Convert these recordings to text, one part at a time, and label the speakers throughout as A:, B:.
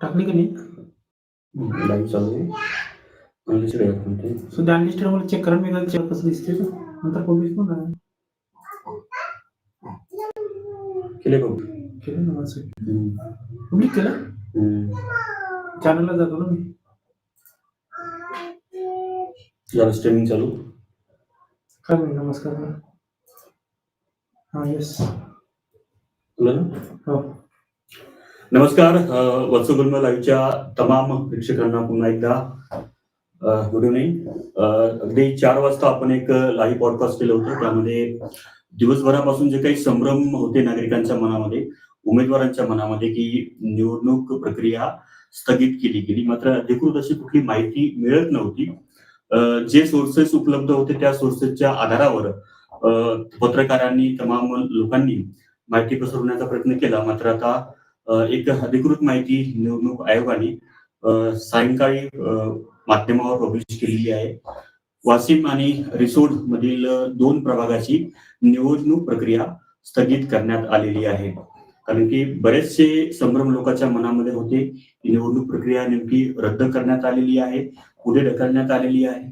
A: टाकली का नाही?
B: लाईव्ह चालू आहे. अनलिस्टेड आहे पण ते
A: सो त्या अनलिस्टेड मला चेक करा मी चेक कसं दिसते नंतर पब्लिश पण करा.
B: केले बघ
A: केलं ना माझं. पब्लिक केलं. चॅनलला जातो ना मी.
B: झालं स्ट्रीमिंग चालू?
A: काय नमस्कार. हा येस
B: तुला ना?
A: हो.
B: नमस्कार वत्सगुल्म लाईव्हच्या तमाम प्रेक्षकांना पुन्हा एकदा गुड इव्हनिंग अगदी चार वाजता आपण एक लाईव्ह पॉडकास्ट केलं होतं. त्यामध्ये दिवसभरापासून जे काही संभ्रम होते नागरिकांच्या मनामध्ये उमेदवारांच्या मनामध्ये की निवडणूक प्रक्रिया स्थगित केली गेली. मात्र अधिकृत अशी कुठली माहिती मिळत नव्हती. जे सोर्सेस उपलब्ध होते त्या सोर्सेसच्या आधारावर अ, पत्रकारांनी तमाम लोकांनी माहिती पसरवण्याचा प्रयत्न केला. मात्र आता एक अधिकृत माहिती निवडणूक आयोगाने सायंकाळी माध्यमावर पब्लिश केलेली आहे. वाशिम आणि रिसोड मधील दोन प्रभागाची निवडणूक प्रक्रिया स्थगित करण्यात आलेली आहे. कारण की बरेचसे संभ्रम लोकांच्या मनामध्ये होते की निवडणूक प्रक्रिया नेमकी रद्द करण्यात आलेली आहे पुढे ढकलण्यात आलेली आहे.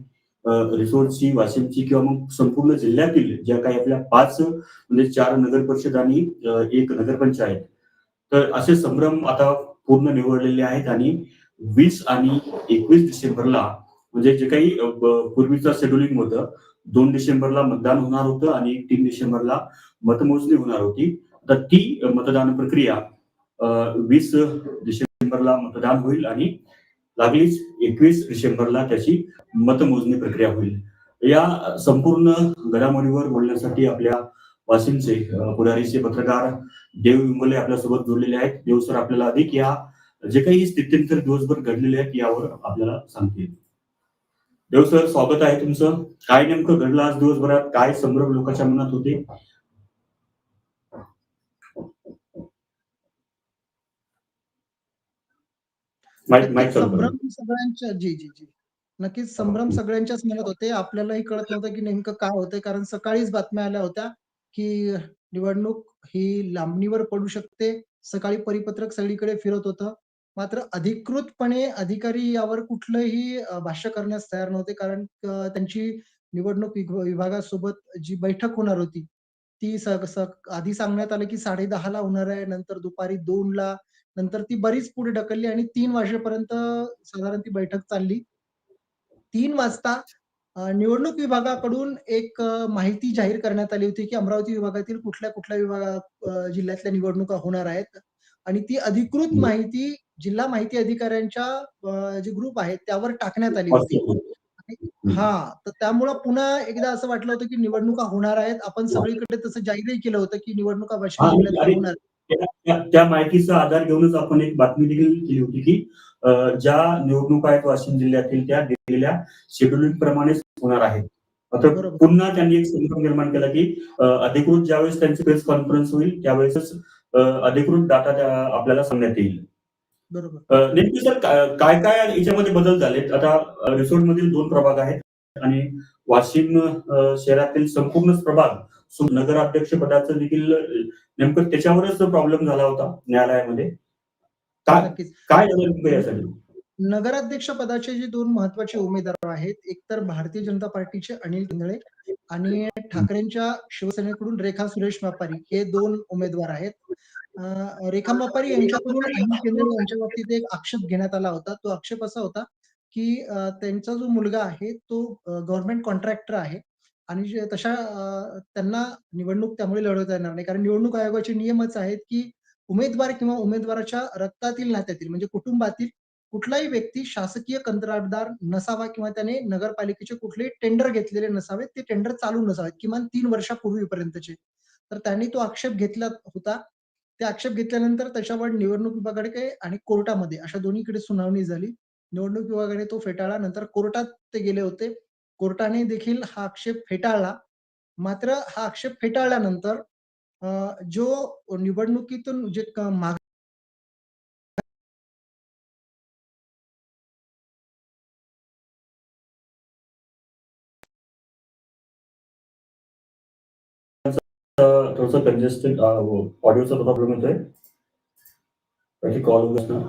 B: रिसोर्टची वाशिमची किंवा मग संपूर्ण जिल्ह्यातील ज्या काही आपल्या पाच म्हणजे चार नगर परिषद आणि एक नगरपंचायत तर असे संभ्रम आता पूर्ण निवडलेले आहेत आणि वीस आणि एकवीस डिसेंबरला म्हणजे जे काही पूर्वीचं शेड्युलिंग होतं दोन डिसेंबरला मतदान होणार होतं आणि तीन डिसेंबरला मतमोजणी होणार होती. तर ती मतदान प्रक्रिया अ, वीस डिसेंबरला मतदान होईल आणि लागलीच एकवीस डिसेंबरला त्याची मतमोजणी प्रक्रिया होईल. या संपूर्ण घडामोडीवर बोलण्यासाठी आपल्या वाशिमचे पुढारीचे पत्रकार देव इंगोले आपल्यासोबत जोडलेले आहेत. देव सर आपल्याला अधिक या जे काही स्थित्यंतर दिवसभर घडलेले आहेत यावर आपल्याला सांगतील. देव सर स्वागत आहे तुमचं. काय नेमकं घडलं आज दिवसभरात? काय संभ्रम लोकांच्या मनात होते.
C: संभ्रम सगळ्यांच्या जी जी जी. नक्कीच संभ्रम सगळ्यांच्याच मनात होते. आपल्यालाही कळत नव्हतं की नेमकं काय होतंय कारण सकाळीच बातम्या आल्या होत्या की निवडणूक ही लांबणीवर पडू शकते. सकाळी परिपत्रक सगळीकडे फिरत होतं. मात्र अधिकृतपणे अधिकारी यावर कुठलंही भाष्य करण्यास तयार नव्हते. कारण त्यांची निवडणूक विभागासोबत जी बैठक होणार होती ती स- स- आधी सांगण्यात आलं की साडे दहाला होणार आहे. नंतर दुपारी ला नंतर ती बरीच पुढे ढकलली आणि तीन वाजेपर्यंत साधारण ती बैठक चालली. तीन वाजता निवडणूक विभागाकडून एक माहिती जाहीर करण्यात आली होती, की अमरावती विभागातील कुठल्या-कुठल्या विभागा अ, जिल्ह्यातल्या निवडणुका होणार आहेत आणि ती अधिकृत. माहिती जिल्हा माहिती अधिकाऱ्यांच्या जे ग्रुप आहेत त्यावर टाकण्यात आली होती. हां, तर त्यामुळं पुन्हा एकदा असं वाटलं होतं, की निवडणुका होणार आहेत. आपण सगळीकडे तसं जाहीरही केलं होतं, की निवडणुका वाशिम होणार.
B: त्या- माहितीचा आधार घेऊनच आपण एक बातमी देखील केली होती की ज्या निवडणुका आहेत वाशिम जिल्ह्यातील त्या दिलेल्या शेड्युलिंग प्रमाणेच होणार
C: बरोबर.
B: पुन्हा त्यांनी एक संभ्रम निर्माण केला की अधिकृत ज्यावेळेस त्यांची प्रेस कॉन्फरन्स होईल त्यावेळेसच अधिकृत डाटा आपल्याला सांगण्यात येईल. नेमके सर काय काय याच्यामध्ये बदल झालेत? आता रिसोर्ट मधील दोन प्रभाग आहेत आणि वाशिम शहरातील संपूर्णच प्रभाग नगराध्यक्ष पदाचं देखील नेमकं त्याच्यावरच प्रॉब्लेम झाला होता न्यायालयामध्ये. काय. काय यासाठी?
C: नगराध्यक्ष पदाचे जे दोन महत्त्वाचे उमेदवार आहेत, एक तर भारतीय जनता पार्टीचे अनिल किंदळे आणि ठाकरेंच्या शिवसेनेकडून रेखा सुरेश व्यापारी हे दोन उमेदवार आहेत. रेखा व्यापारी यांच्याकडून अनिल किंदळे यांच्या बाबतीत एक आक्षेप घेण्यात आला होता. तो आक्षेप असा होता, की त्यांचा जो मुलगा आहे तो गव्हर्नमेंट कॉन्ट्रॅक्टर आहे आणि तशा त्यांना निवडणूक त्यामुळे लढवता येणार नाही. कारण निवडणूक आयोगाचे नियमच आहेत, की उमेदवार किंवा उमेदवाराच्या रक्तातील नात्यातील म्हणजे कुटुंबातील कुठलाही व्यक्ती शासकीय कंत्राटदार नसावा किंवा त्याने नगरपालिकेचे कुठलेही टेंडर घेतलेले नसावेत. ते टेंडर चालू नसावेत किमान तीन वर्षापूर्वीपर्यंतचे. तर त्यांनी तो आक्षेप घेतला होता. ते आक्षेप घेतल्यानंतर त्याच्यावर निवडणूक विभागाकडे आणि कोर्टामध्ये अशा दोन्हीकडे सुनावणी झाली. निवडणूक विभागाने तो फेटाळला. नंतर कोर्टात ते गेले होते. कोर्टाने देखील हा आक्षेप फेटाळला. मात्र हा आक्षेप फेटाळल्यानंतर अ, जो निवडणुकीतून जे माग
B: थोडंसं कंजेस्टेड ऑडिओचा प्रॉब्लेम येतोय बाकी कॉल ना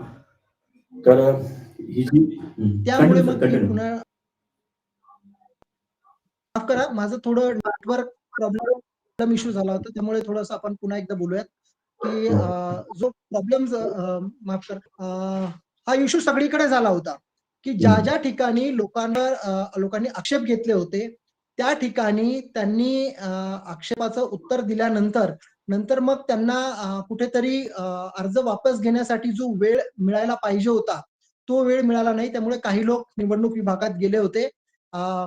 B: तर ही जी.
C: त्यामुळे मग. पुन्हा माफ करा माझं थोडं नेटवर्क प्रॉब्लेम इश्यू झाला होता त्यामुळे थोडंसं आपण पुन्हा एकदा बोलूयात की जो प्रॉब्लेम माफ कर हा इश्यू सगळीकडे झाला होता की ज्या. ज्या ठिकाणी लोकांवर अं, लोकांनी आक्षेप घेतले होते त्या ठिकाणी त्यांनी आक्षेपाचं उत्तर दिल्यानंतर नंतर मग त्यांना कुठेतरी अर्ज वापस घेण्यासाठी जो वेळ मिळायला पाहिजे होता तो वेळ मिळाला नाही. त्यामुळे काही लोक निवडणूक विभागात गेले होते.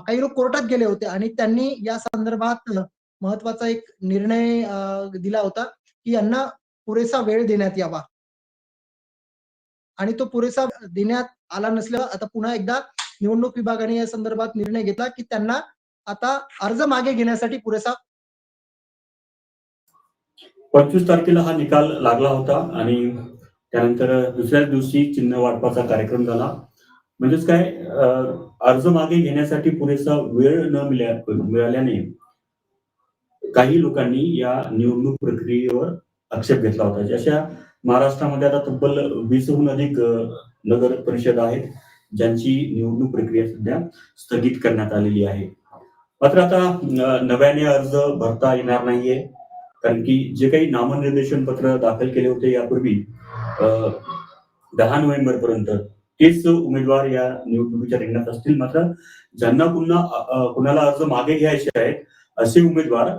C: काही लोक कोर्टात गेले होते आणि त्यांनी या संदर्भात महत्त्वाचा एक निर्णय अं, दिला होता की यांना पुरेसा वेळ देण्यात यावा. आणि तो पुरेसा देण्यात आला नसल्यावर आता पुन्हा एकदा निवडणूक विभागाने या संदर्भात निर्णय घेतला की त्यांना आता अर्ज मागे घेण्यासाठी पुरेसा
B: पंचवीस तारखेला हा निकाल लागला होता आणि त्यानंतर दुसऱ्याच दिवशी चिन्ह वाटपाचा कार्यक्रम झाला. म्हणजेच काय अर्ज मागे घेण्यासाठी पुरेसा वेळ न मिळा मिळाल्याने काही लोकांनी या निवडणूक प्रक्रियेवर आक्षेप घेतला होता. जशा महाराष्ट्रामध्ये आता तब्बल वीसहून अधिक नगर परिषद आहेत ज्यांची निवडणूक प्रक्रिया सध्या स्थगित करण्यात आलेली आहे. मात्र आता नव्याने अर्ज भरता येणार नाहीये. कारण की जे काही नामनिर्देशन पत्र दाखल केले होते यापूर्वी दहा नोव्हेंबर पर्यंत तेच उमेदवार या निवडणुकीच्या रिंगणात असतील. मात्र ज्यांना पुन्हा कुणाला अर्ज मागे घ्यायचे आहेत असे उमेदवार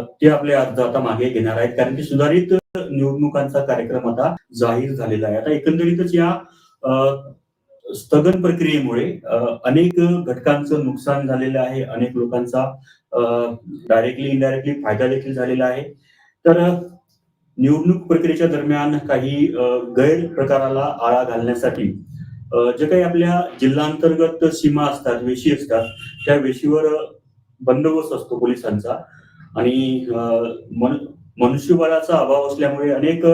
B: ते आपले अर्ज आता मागे घेणार आहेत. कारण की सुधारित निवडणुकांचा कार्यक्रम आता जाहीर झालेला आहे. आता एकंदरीतच या स्थगन प्रक्रियेमुळे अनेक घटकांचं नुकसान झालेलं आहे. अनेक लोकांचा डायरेक्टली इनडायरेक्टली फायदा देखील झालेला आहे. तर निवडणूक प्रक्रियेच्या दरम्यान काही गैरप्रकाराला आळा घालण्यासाठी जे काही आपल्या जिल्हांतर्गत सीमा असतात वेशी असतात त्या वेशीवर बंदोबस्त असतो पोलिसांचा. आणि अ, मन- मनुष्यबळाचा अभाव असल्यामुळे अनेक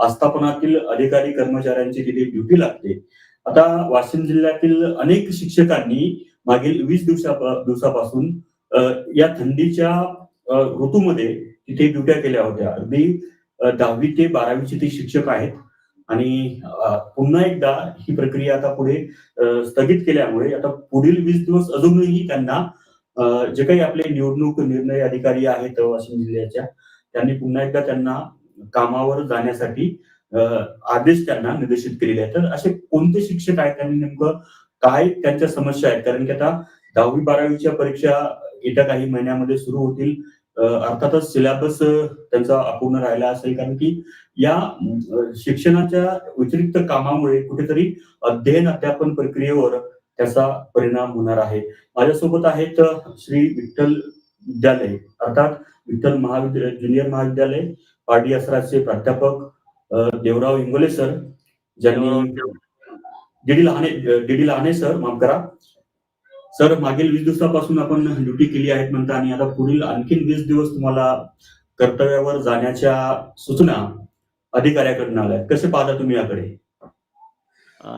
B: आस्थापनातील अधिकारी कर्मचाऱ्यांची तिथे ड्युटी लागते. आता वाशिम जिल्ह्यातील अनेक शिक्षकांनी मागील वीस दिवसा दिवसापासून या थंडीच्या ऋतूमध्ये तिथे ड्युट्या केल्या होत्या. अगदी दहावी ते बारावीचे ते शिक्षक आहेत. आणि पुन्हा एकदा ही प्रक्रिया आता पुढे स्थगित केल्यामुळे आता पुढील वीस दिवस अजूनही त्यांना जे काही आपले निवडणूक निर्णय अधिकारी आहेत वाशिम जिल्ह्याच्या त्यांनी पुन्हा एकदा त्यांना कामावर जाण्यासाठी आदेश त्यांना निर्देशित केलेले आहेत. तर असे कोणते शिक्षक आहेत त्यांनी नेमकं काय त्यांच्या समस्या आहेत? कारण की आता दहावी बारावीच्या परीक्षा येत्या काही महिन्यामध्ये सुरू होतील. अर्थातच सिलेबस त्यांचा अपूर्ण राहिला असेल. कारण की या शिक्षणाच्या व्यतिरिक्त कामामुळे कुठेतरी अध्ययन अध्यापन प्रक्रियेवर त्याचा परिणाम होणार आहे. माझ्यासोबत आहेत श्री विठ्ठल विद्यालय अर्थात विठ्ठल महाविद्यालय ज्युनियर महाविद्यालय पाडी असराचे प्राध्यापक देवराव इंगोले सर ज्यांनी DD Lahane DD Lahane sir माफ करा. सर मागील वीस दिवसापासून आपण ड्युटी केली आहेत म्हणता आणि आता पुढील आणखीन वीस दिवस तुम्हाला कर्तव्यावर जाण्याच्या सूचना अधिकाऱ्याकडून आल्या. कसे पाहता तुम्ही याकडे?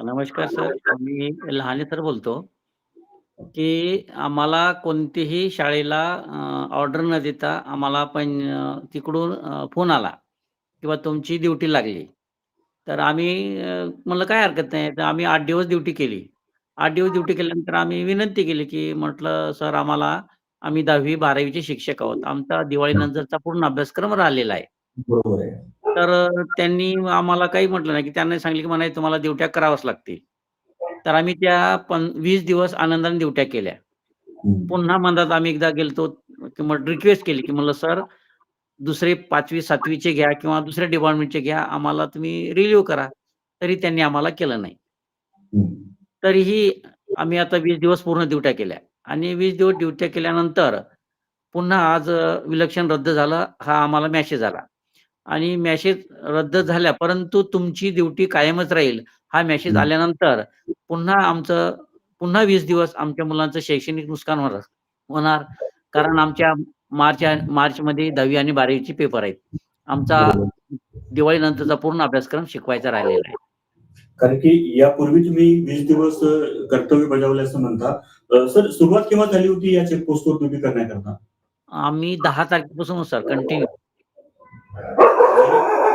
D: नमस्कार सर. मी लहाने सर बोलतो की आम्हाला कोणतीही शाळेला ऑर्डर न देता आम्हाला पण तिकडून फोन आला. किंवा तुमची ड्युटी लागली. तर आम्ही अ, म्हणलं काय हरकत नाही. तर आम्ही आठ दिवस ड्युटी केली. आठ दिवस ड्युटी केल्यानंतर आम्ही विनंती केली की म्हटलं सर आम्हाला आम्ही दहावी बारावीचे शिक्षक आहोत. आमचा दिवाळीनंतरचा पूर्ण अभ्यासक्रम राहिलेला आहे.
B: बरोबर आहे.
D: तर अ, त्यांनी आम्हाला काही म्हटलं नाही, की त्यांनी सांगितलं, की म्हणाले तुम्हाला ड्युट्या कराव्याच लागतील. तर आम्ही त्या पं 20 दिवस आनंदाने ड्युट्या केल्या. पुन्हा मधात आम्ही एकदा की मग रिक्वेस्ट केली, की म्हणलं सर दुसरे 5वी 7वी चे घ्या किंवा दुसऱ्या डिपार्टमेंटचे घ्या, आम्हाला तुम्ही रिलीव्ह करा. तरी त्यांनी आम्हाला केलं नाही. तरीही आम्ही आता 20 दिवस पूर्ण ड्युट्या केल्या आणि 20 दिवस ड्युट्या केल्यानंतर पुन्हा आज विलक्षण रद्द झालं, हा आम्हाला मेसेज आला. आणि मेसेज रद्द झाल्या, परंतु तुमची ड्युटी कायमच राहील, हा मेसेज. आल्यानंतर पुन्हा आमचं पुन्हा 20 दिवस आमच्या मुलांचं शैक्षणिक नुकसान होणार होणार. कारण आमच्या मार्च मार्चमध्ये 10वी आणि 12वीचे पेपर आहेत. आमचा
B: बरोबर.
D: दिवाळीनंतरचा पूर्ण अभ्यासक्रम शिकवायचा राहिलेला आहे.
B: कारण की यापूर्वी तुम्ही वीस दिवस कर्तव्य बजावले असं म्हणता सर सुरुवात केव्हा झाली होती या चेकपोस्टवर ड्युटी करण्याकरता
D: आम्ही 10 तारखेपासून सर कंटिन्यू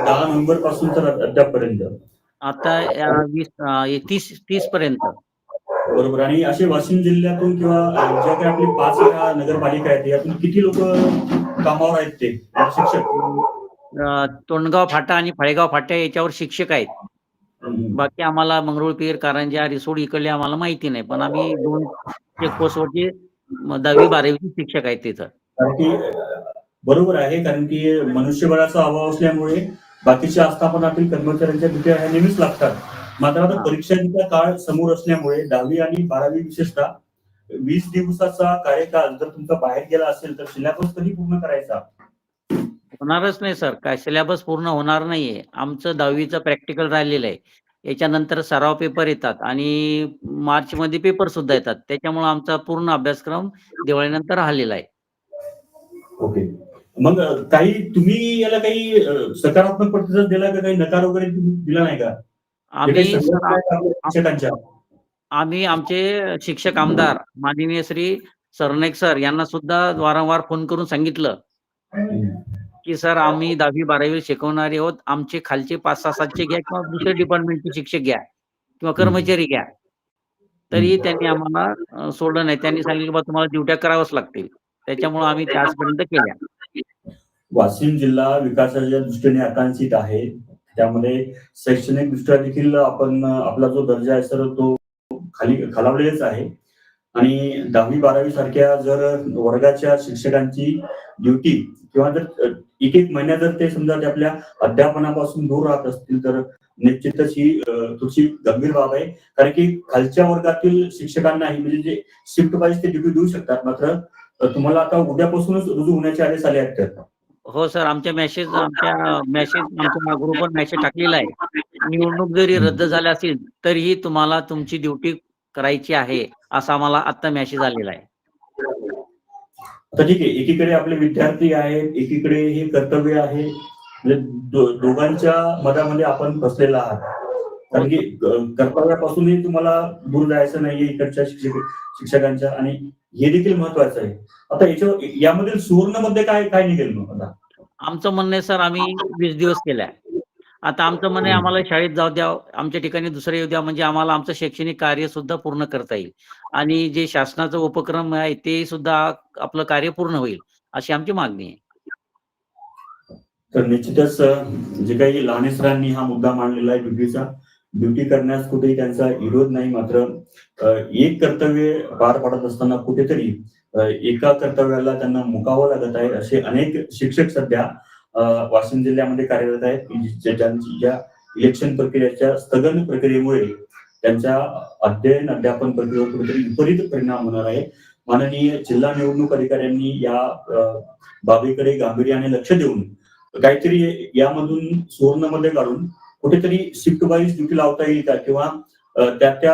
B: दहा नोव्हेंबरपासून तर अद्यापपर्यंत
D: आता या वीस तीस तीस पर्यंत
B: बरोबर. आणि असे वाशिम जिल्ह्यातून किंवा ज्या काही आपली पाच नगरपालिका आहेत यातून किती लोक कामावर आहेत ते? शिक्षक?
D: तोंडगाव फाटा आणि फळेगाव फाटा याच्यावर शिक्षक आहेत. बाकी आम्हाला मंगरुळपीर कारंजा रिसोड इकडले आम्हाला माहिती नाही. पण आम्ही दोन चेकपोस्टवरचे म- दहावी बारावीचे शिक्षक आहेत तिथं.
B: बरोबर आहे. कारण की मनुष्यबळाचा अभाव असल्यामुळे बाकीच्या आस्थापनातील कर्मचाऱ्यांच्या ह्या नेहमीच लागतात. मात्र आता. परीक्षांचा काळ समोर असल्यामुळे दहावी आणि बारावी विशेषतः वीस दिवसाचा कार्यकाळ जर तुमचा बाहेर गेला असेल तर सिलेबस कधी पूर्ण करायचा?
D: होणारच नाही सर काय सिलेबस पूर्ण होणार नाहीये. आमचं दहावीचं प्रॅक्टिकल राहिलेलं आहे. याच्यानंतर सराव पेपर येतात आणि मार्च मध्ये पेपर सुद्धा येतात. त्याच्यामुळे आमचा पूर्ण अभ्यासक्रम दिवाळीनंतर राहिलेला आहे.
B: ओके. मग काही तुम्ही याला काही सकारात्मक प्रतिसाद दिला का? काही नकार वगैरे दिला नाही का?
D: आम्ही आम्ही आमचे शिक्षक आमदार माननीय श्री सरनाईक सर यांना सुद्धा वारंवार फोन करून सांगितलं की सर आम्ही दहावी बारावी शिकवणारे आहोत. आमचे खालचे पाच सहा सातशे घ्या किंवा दुसऱ्या डिपार्टमेंटचे शिक्षक घ्या किंवा कर्मचारी घ्या. तरी त्यांनी आम्हाला सोडलं नाही. त्यांनी सांगितलं की बा तुम्हाला ड्युट्या कराव्याच लागतील. त्याच्यामुळे आम्ही त्या आजपर्यंत केल्या.
B: वाशिम जिल्हा विकासाच्या दृष्टीने आकांक्षित आहे. त्यामध्ये शैक्षणिक दृष्ट्या देखील आपण आपला जो दर्जा आहे सर तो खाली खालावलेलाच आहे. आणि दहावी बारावी सारख्या जर वर्गाच्या शिक्षकांची ड्युटी किंवा जर एक एक महिन्या जर ते समजा ते आपल्या अध्यापनापासून दूर राहत असतील तर निश्चितच ही तुझी गंभीर बाब आहे. कारण की खालच्या वर्गातील शिक्षकांनाही म्हणजे जे शिफ्ट पाहिजे ते ड्युटी देऊ शकतात. मात्र तुम्हाला आता उद्यापासूनच रुजू होण्याचे आदेश आले आहेत.
D: हो सर. आमच्या मेसेज आमच्या मेसेज आमच्या ग्रुपवर मेसेज टाकलेला आहे. निवडणूक जरी रद्द झाल्या असेल तरीही तुम्हाला तुमची ड्युटी करायची आहे असा आम्हाला आता मेसेज आलेला आहे.
B: तर ठीक आहे. एकीकडे आपले विद्यार्थी आहेत एकीकडे हे कर्तव्य आहे. म्हणजे दोघांच्या मधामध्ये आपण फसलेला आहात. कारण की कर्तव्यापासूनही तुम्हाला दूर जायचं नाहीये इकडच्या शिक्षक शिक्षकांच्या. आणि हे देखील महत्वाचं आहे. आता याच्या यामधील सुवर्णमध्ये काय काय निघेल मग आता?
D: आमचं म्हणणं आहे सर आम्ही वीस दिवस केलाय. आता आमचं म्हणणं आहे आम्हाला शाळेत जाऊ द्या आमच्या ठिकाणी दुसरं येऊ द्या. म्हणजे आम्हाला आमचं शैक्षणिक कार्य सुद्धा पूर्ण करता येईल. आणि जे शासनाचं उपक्रम आहे ते सुद्धा आपलं कार्य पूर्ण होईल अशी आमची मागणी आहे.
B: तर निश्चितच जे काही लहाने सरांनी हा मुद्दा मांडलेला आहे ड्युटीचा ड्युटी करण्यास कुठेही त्यांचा विरोध नाही मात्र एक कर्तव्य पार पाडत असताना कुठेतरी एका कर्तव्याला त्यांना मुकावं लागत आहे असे अनेक शिक्षक सध्या वाशिम जिल्ह्यामध्ये कार्यरत आहेत. ज्यांच्या इलेक्शन प्रक्रियेच्या स्थगन प्रक्रियेमुळे त्यांच्या अध्ययन अध्यापन प्रक्रियेवर कुठेतरी विपरीत परिणाम होणार आहे. माननीय जिल्हा निवडणूक अधिकाऱ्यांनी या बाबीकडे गांभीर्याने लक्ष देऊन काहीतरी यामधून सुवर्णमध्ये काढून कुठेतरी शिफ्ट वाईज ड्युटी लावता येईल का? किंवा त्या त्या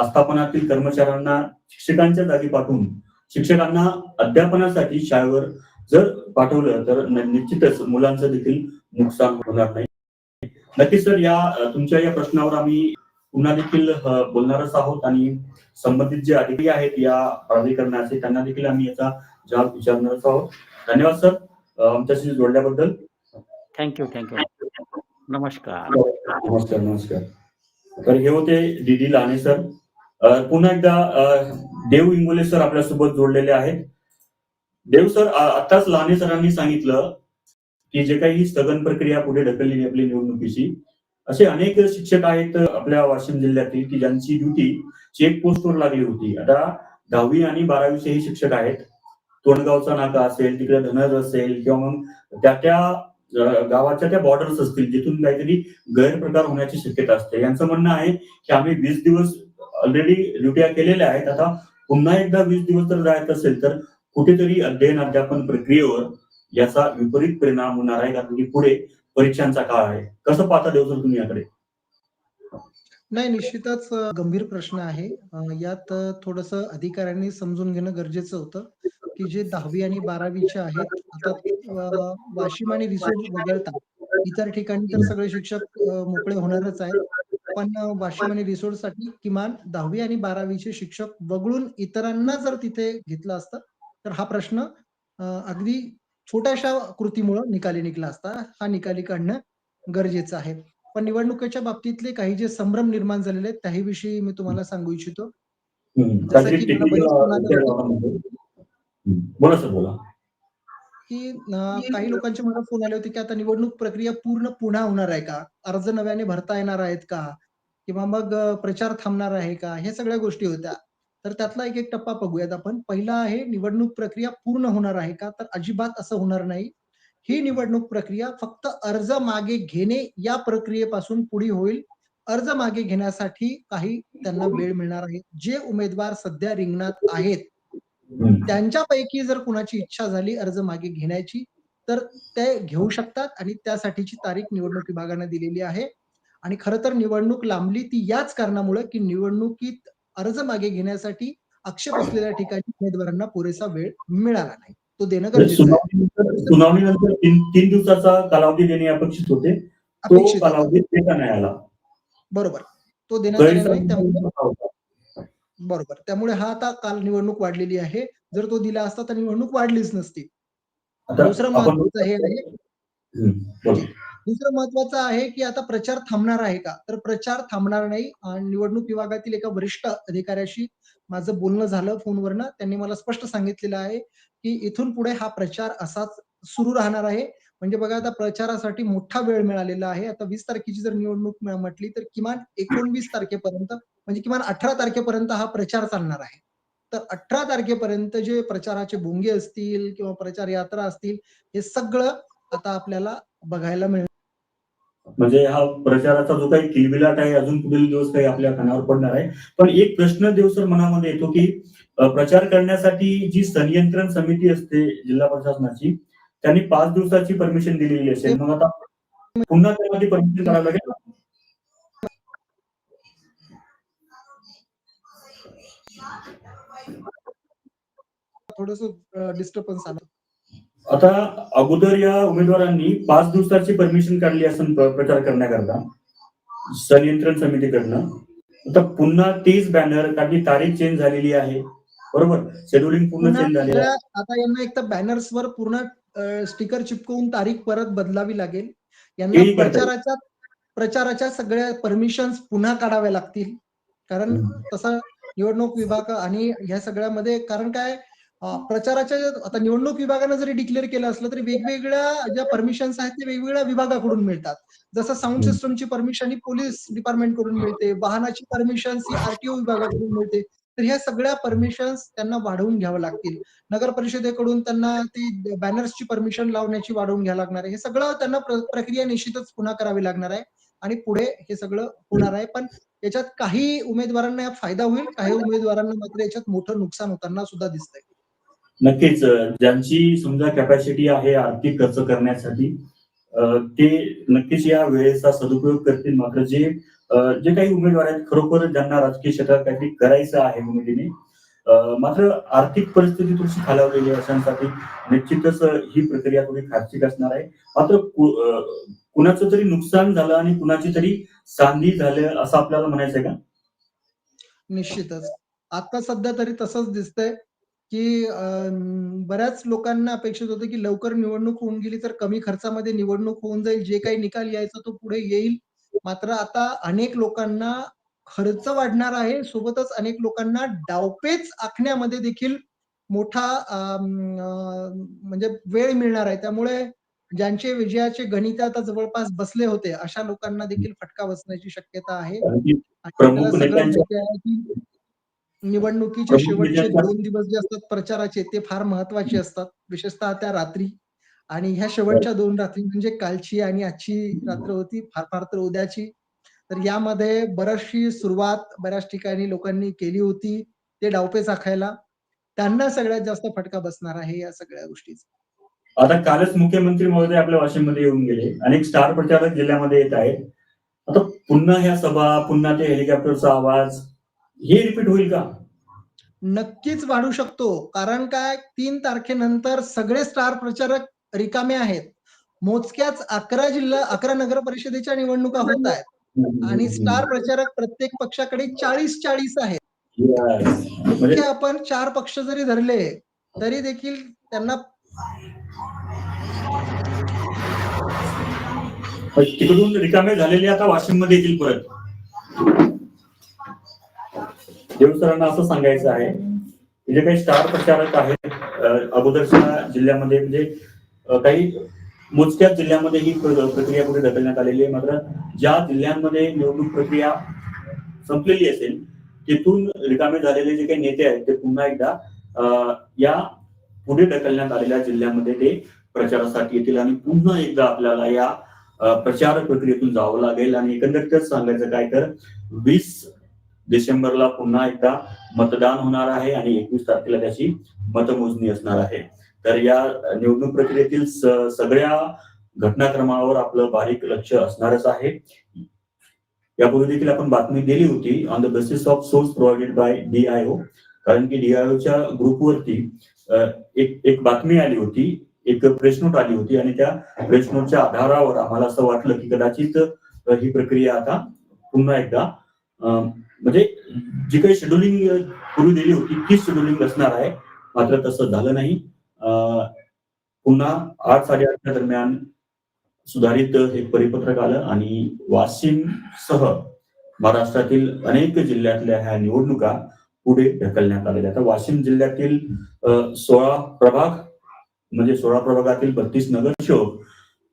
B: आस्थापनातील कर्मचाऱ्यांना शिक्षकांच्या जागी पाठवून शिक्षकांना अध्यापनासाठी शाळेवर जर पाठवलं तर निश्चितच मुलांचं देखील नुकसान होणार नाही. नक्कीच सर या तुमच्या या प्रश्नावर आम्ही पुन्हा देखील बोलणारच आहोत आणि संबंधित जे अधिकारी आहेत या प्राधिकरणाचे त्यांना देखील आम्ही याचा जबाब विचारणारच आहोत. धन्यवाद सर आमच्याशी जोडल्याबद्दल.
D: Thank you thank you. नमस्कार.
B: नमस्कार नमस्कार. तर हे होते डी लाने सर. पुन्हा एकदा देव इंगोले सर आपल्यासोबत जोडलेले आहेत. देव सर आताच लाने सरांनी सांगितलं की जे काही ही स्थगन प्रक्रिया पुढे ढकललेली आपली निवडणुकीची असे अनेक शिक्षक आहेत आपल्या वाशिम जिल्ह्यातील की ज्यांची ड्युटी चेक पोस्टवर लागली होती. आता दहावी आणि बारावीचे हे शिक्षक आहेत. तोंडगावचा नाका असेल तिकडे धनर असेल किंवा मग त्या त्या गावाच्या त्या बॉर्डर्स असतील जिथून काहीतरी गैरप्रकार होण्याची शक्यता असते. यांचं म्हणणं आहे की आम्ही वीस दिवस ऑलरेडी ड्युट्या केलेल्या आहेत. आता पुन्हा एकदा वीस दिवस जर जायचं असेल तर कुठेतरी अध्ययन अध्यापन प्रक्रियेवर याचा विपरीत परिणाम होणार आहे कारण की पुढे परीक्षांचा काळ आहे. कसं पाहता देव सर तुम्ही याकडे?
C: नाही निश्चितच गंभीर प्रश्न आहे. यात थोडस अधिकाऱ्यांनी समजून घेणं गरजेचं होतं की जे दहावी आणि बारावीचे आहेत आता वाशिम आणि रिसोड वगळता इतर ठिकाणी तर सगळे शिक्षक मोकळे होणारच आहेत. पण वाशिम आणि साठी किमान दहावी आणि बारावीचे शिक्षक वगळून इतरांना जर तिथे घेतलं असतं तर हा प्रश्न अगदी छोट्याशा कृतीमुळं निकाली निघला असता. हा निकाली काढणं गरजेचं आहे. पण निवडणुकीच्या बाबतीतले काही जे संभ्रम निर्माण झालेले आहेत त्याही मी तुम्हाला सांगू इच्छितो. जसं की
B: बोला.
C: की काही लोकांचे मला फोन आले होते की आता निवडणूक प्रक्रिया पूर्ण पुन्हा होणार आहे का? अर्ज नव्याने भरता येणार आहेत का? किंवा मग प्रचार थांबणार आहे का? हे सगळ्या गोष्टी होत्या. तर त्यातला एक एक टप्पा बघूयात आपण. पहिला आहे निवडणूक प्रक्रिया पूर्ण होणार आहे का? तर अजिबात असं होणार नाही. ही निवडणूक प्रक्रिया फक्त अर्ज मागे घेणे या प्रक्रियेपासून पुढे होईल. अर्ज मागे घेण्यासाठी काही त्यांना वेळ मिळणार आहे. जे उमेदवार सध्या रिंगणात आहेत. त्यांच्यापैकी जर कुणाची इच्छा झाली अर्ज मागे घेण्याची तर ते घेऊ शकतात आणि त्यासाठीची तारीख निवडणूक विभागाने दिलेली आहे. आणि खरं तर निवडणूक लांबली ती याच कारणामुळे की निवडणुकीत अर्ज मागे घेण्यासाठी आक्षेप असलेल्या ठिकाणी उमेदवारांना पुरेसा वेळ मिळाला नाही. तो देणं
B: म्हणजे
C: गरजेचं
B: सुनावणीनंतर तीन तीन दिवसाचा कालावधी देणे अपेक्षित होते. तो. कालावधी देता नाही आला.
C: बरोबर. तो देण्यात त्यामुळे. बरोबर. त्यामुळे हा आता काल निवडणूक वाढलेली आहे. जर तो दिला असता तर निवडणूक वाढलीच नसती. दुसरं महत्वाचं हे आहे. दुसरं महत्वाचं आहे की आता प्रचार थांबणार आहे का? तर प्रचार थांबणार नाही आणि निवडणूक विभागातील एका वरिष्ठ अधिकाऱ्याशी माझं बोलणं झालं फोनवरनं. त्यांनी मला स्पष्ट सांगितलेलं आहे की इथून पुढे हा प्रचार असाच सुरू राहणार आहे. म्हणजे बघा आता प्रचारासाठी मोठा वेळ मिळालेला आहे. आता वीस तारखेची जर निवडणूक म्हटली तर किमान एकोणवीस तारखेपर्यंत म्हणजे किमान अठरा तारखेपर्यंत हा प्रचार चालणार आहे. तर अठरा तारखेपर्यंत जे प्रचाराचे बोंगे असतील किंवा प्रचार यात्रा असतील हे सगळं आता आपल्याला बघायला मिळणार.
B: म्हणजे हा प्रचाराचा जो काही किलबिलाट आहे अजून पुढील दिवस काही आपल्या कानावर पडणार आहे. पण एक प्रश्न देवसर मनामध्ये येतो की प्रचार करण्यासाठी जी संनियंत्रण समिती असते जिल्हा प्रशासनाची त्यांनी पाच दिवसाची परमिशन दिलेली असेल. मग आता पुन्हा त्यामध्ये परमिशन करावं लागेल?
C: थोडस डिस्टर्बन्स आलं.
B: आता अगोदर या उमेदवारांनी पाच दिवसाची परमिशन काढली प्र- प्रचार करण्याकरता. संनियंत्रण समितीकडनं. आता पुन्हा तीच बॅनर कारण तारीख चेंज झालेली आहे. बरोबर? शेड्युलिंग पूर्ण चेंज झालेलं आहे.
C: आता यांना एक तर बॅनर्स वर पूर्ण स्टिकर चिपकवून तारीख परत बदलावी लागेल. यांना. प्रचाराच्या प्रचाराच्या सगळ्या परमिशन पुन्हा काढाव्या लागतील. कारण. तसा निवडणूक विभाग आणि ह्या सगळ्यामध्ये कारण काय प्रचाराच्या आता निवडणूक विभागानं जरी डिक्लेअर केलं असलं तरी वेगवेगळ्या ज्या परमिशन्स आहेत ते वेगवेगळ्या विभागाकडून मिळतात. जसं साऊंड. सिस्टमची परमिशन ही पोलीस डिपार्टमेंटकडून मिळते वाहनाची परमिशन ही आरटीओ विभागाकडून मिळते. तर ह्या सगळ्या परमिशन्स त्यांना वाढवून घ्याव्या लागतील. नगर परिषदेकडून त्यांना ती बॅनर्सची परमिशन लावण्याची वाढवून घ्यावं लागणार आहे. हे सगळं त्यांना प्र- प्रक्रिया निश्चितच पुन्हा करावी लागणार आहे. आणि पुढे हे सगळं होणार आहे. पण याच्यात काही उमेदवारांना फायदा होईल काही उमेदवारांना मात्र याच्यात मोठं नुकसान होताना सुद्धा दिसतंय.
B: नक्कीच ज्यांची समजा कॅपॅसिटी आहे आर्थिक खर्च करण्यासाठी ते नक्कीच या वेळेचा सदुपयोग करतील. मात्र जे जे काही उमेदवार आहेत खरोखर ज्यांना राजकीय क्षेत्रात काहीतरी करायचं आहे उमेदीने मात्र आर्थिक परिस्थिती थोडीशी खालावलेली अशांसाठी. निश्चितच ही प्रक्रिया थोडी खार्चिक असणार आहे. मात्र कुणाचं तरी नुकसान झालं आणि कुणाची तरी सांधी झालं असं आपल्याला म्हणायचंय का?
C: निश्चितच. आता सध्या तरी तसंच दिसतंय. की बऱ्याच लोकांना अपेक्षित होतं की लवकर निवडणूक होऊन गेली तर कमी खर्चामध्ये निवडणूक होऊन जाईल. जे काही निकाल यायचा तो पुढे येईल. मात्र आता अनेक लोकांना खर्च वाढणार आहे. सोबतच अनेक लोकांना डावपेच आखण्यामध्ये देखील मोठा म्हणजे वेळ मिळणार आहे. त्यामुळे ज्यांचे विजयाचे गणित आता जवळपास बसले होते अशा लोकांना देखील फटका बसण्याची शक्यता आहे. निवडणुकीचे शेवटचे दोन दिवस जे असतात प्रचाराचे ते फार महत्त्वाचे असतात. विशेषतः त्या रात्री. आणि ह्या शेवटच्या दोन रात्री म्हणजे कालची आणि आजची रात्र होती फार फार तर उद्याची. तर यामध्ये बरीचशी सुरुवात बऱ्याच ठिकाणी लोकांनी केली होती ते डावपेच आखायला. त्यांना सगळ्यात जास्त फटका बसणार आहे या सगळ्या गोष्टीचा.
B: आता कालच मुख्यमंत्री महोदय आपल्या वाशिममध्ये येऊन गेले. अनेक स्टार प्रचारक जिल्ह्यामध्ये येत आहेत. आता पुन्हा ह्या सभा पुन्हा ते हेलिकॉप्टरचा आवाज हे रिपीट होईल का?
C: नक्कीच वाढू शकतो. कारण काय? तीन तारखेनंतर सगळे स्टार प्रचारक रिकामे आहेत. मोजक्याच अकरा जिल्हा अकरा नगर परिषदेच्या निवडणुका होत आहेत. आणि स्टार प्रचारक प्रत्येक पक्षाकडे चाळीस चाळीस आहेत. आपण चार पक्ष जरी धरले तरी देखील त्यांना
B: तिकडून रिकामे झालेले आता वाशिममध्ये येतील परत. देऊ सरांना असं सांगायचं आहे की जे काही स्टार प्रचारक आहेत अगोदरच्या जिल्ह्यामध्ये म्हणजे काही मोजक्याच जिल्ह्यामध्ये ही प्रक्रिया पुढे ढकलण्यात आलेली आहे. मात्र ज्या जिल्ह्यांमध्ये निवडणूक प्रक्रिया संपलेली असेल तिथून रिकामे झालेले जे काही नेते आहेत ते पुन्हा एकदा या पुढे ढकलण्यात आलेल्या जिल्ह्यामध्ये ते प्रचारासाठी येतील आणि पुन्हा एकदा आपल्याला या प्रचार प्रक्रियेतून जावं लागेल. आणि एकंदरीतच सांगायचं काय तर वीस डिसेंबरला पुन्हा एकदा मतदान होणार आहे आणि एकवीस तारखेला त्याची मतमोजणी असणार आहे. तर या निवडणूक प्रक्रियेतील सगळ्या घटनाक्रमावर आपलं बारीक लक्ष असणारच आहे. यापूर्वी देखील आपण बातमी दिली होती on the basis of source provided by DIO कारण की डीआयओच्या ग्रुपवरती एक एक बातमी आली होती एक प्रेस नोट आली होती आणि त्या प्रेस नोटच्या आधारावर आम्हाला असं वाटलं की कदाचित ही प्रक्रिया आता पुन्हा एकदा म्हणजे जी काही शेड्युलिंग पूर्वी दिली होती तीच शेड्युलिंग असणार आहे. मात्र तसं झालं नाही. अं, पुन्हा आठ साडेआठच्या दरम्यान सुधारित हे परिपत्रक आलं आणि वाशिम सह महाराष्ट्रातील अनेक जिल्ह्यातल्या ह्या निवडणुका पुढे ढकलण्यात आलेल्या आता वाशिम जिल्ह्यातील सोळा प्रभाग म्हणजे सोळा प्रभागातील बत्तीस नगरसेवक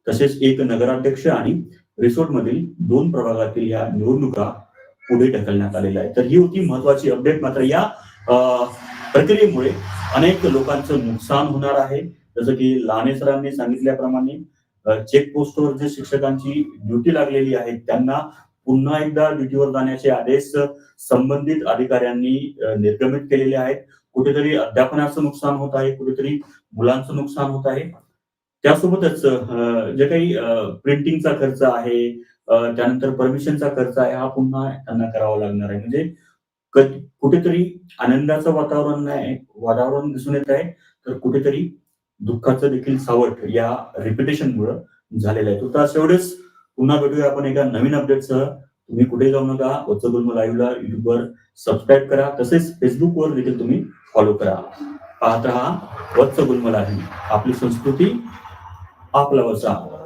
B: तसेच एक नगराध्यक्ष आणि रिसोर्ट मधील दोन प्रभागातील या निवडणुका पुढे ढकलण्यात आलेलं आहे. तर ही होती महत्वाची अपडेट मात्र या प्रक्रियेमुळे अनेक लोकांचं नुकसान होणार आहे. जसं की लाने सरांनी सांगितल्याप्रमाणे चेक पोस्टवर जे शिक्षकांची ड्युटी लागलेली आहे त्यांना पुन्हा एकदा ड्युटीवर जाण्याचे आदेश संबंधित अधिकाऱ्यांनी निर्गमित केलेले आहेत. कुठेतरी अध्यापनाचं नुकसान होत आहे कुठेतरी मुलांचं नुकसान होत आहे. त्यासोबतच जे काही प्रिंटिंगचा खर्च आहे त्यानंतर परमिशनचा खर्च आहे हा पुन्हा त्यांना करावा लागणार आहे. म्हणजे क- कुठेतरी आनंदाचं वातावरण नाही वातावरण दिसून येत आहे तर कुठेतरी दुःखाचं देखील सावट या रिपिटेशन मुळे झालेलं आहे. तर एवढेच पुन्हा भेटूया आपण एका नवीन अपडेटसह तुम्ही कुठे जाऊ नका वत्सगुल्म लाईव्हला युट्यूबवर सबस्क्राईब करा. तसेच फेसबुकवर देखील तुम्ही फॉलो करा. पाहत राहा वत्सगुल्म लाईव्ह आपली संस्कृती आपला वसा.